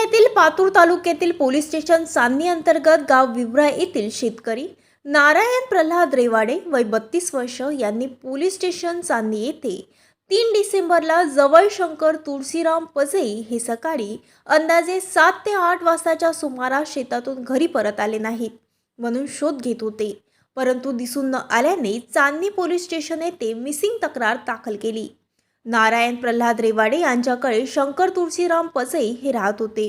जिल्ह्यातील पातूर तालुक्यातील police station चांदणी अंतर्गत गाव विब्रा येथील शेतकरी नारायण प्रल्हाद रेवाडे वय बत्तीस वर्ष यांनी पोलीस स्टेशन चांदणी येथे तीन डिसेंबरला जवळ शंकर तुळशीराम पजई हे सकाळी अंदाजे सात ते आठ वाजताच्या सुमारास शेतातून घरी परत आले नाहीत म्हणून शोध घेत होते. परंतु दिसून न आल्याने चांदणी पोलीस स्टेशन येथे मिसिंग तक्रार दाखल केली. नारायण प्रल्हाद रेवाडे यांच्याकडे शंकर तुळशीराम पसई हे राहत होते.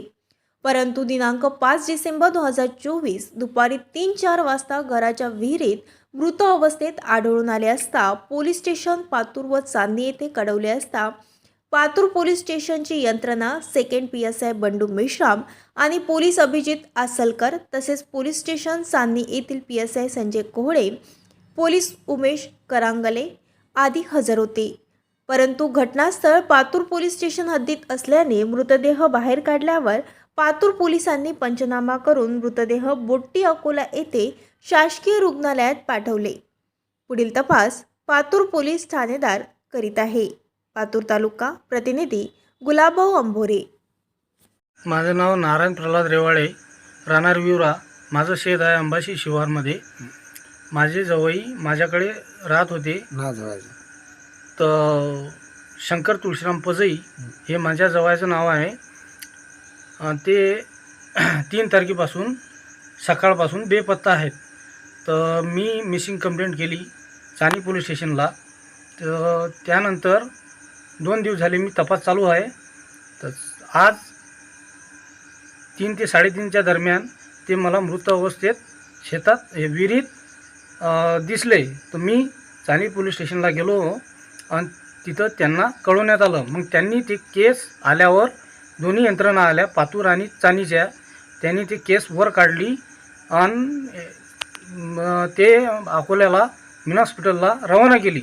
परंतु दिनांक पाच डिसेंबर दोन हजार चोवीस दुपारी तीन चार वाजता घराच्या विहिरीत मृत अवस्थेत आढळून आले असता पोलीस स्टेशन पातूर व चांदी येथे कळवले असता पातूर पोलीस स्टेशनची यंत्रणा second P S I Bandu Meshram आणि पोलीस अभिजित आसलकर तसेच पोलीस स्टेशन चांदणी येथील P S I Sanjay Kohale police Umesh Karangale आदी हजर होते. परंतु घटनास्थळ पातूर पोलीस स्टेशन हद्दीत असल्याने मृतदेह बाहेर काढल्यावर पातूर पोलिसांनी पंचनामा करून मृतदेह बोट्टी अकोला येथे शासकीय रुग्णालयात पाठवले. पुढील तपास पातूर पोलीस ठाणेदार करीत आहे. पातूर तालुका प्रतिनिधी गुलाबभाऊ अंभोरे. माझं नाव नारायण प्रल्हाद रेवाळे राहणार विवरा माझं शेत आहे अंबाशी शिवारमध्ये. माझे जवई माझ्याकडे राहत होते. तर शंकर तुळशीराम पजई हे माझ्या जवळचं नाव आहे. ते तीन तारखेपासून सकाळपासून बेपत्ता आहेत. तर मी मिसिंग कंप्लेंट केली चाणी पोलीस स्टेशनला. तर त्यानंतर दोन दिवस झाले मी तपास चालू आहे. तर आज तीन ते साडेतीनच्या दरम्यान ते मला मृत अवस्थेत शेतात हे विहिरीत दिसले. तर मी चाणी पोलीस स्टेशनला गेलो. आणि तिथं त्यांना कळवण्यात आलं. मग त्यांनी ते केस आल्यावर दोन्ही यंत्रणा आल्या पातूर आणि चानीच्या. त्यांनी ते केस वर काढली आणि ते अकोल्याला मिन हॉस्पिटलला रवाना केली.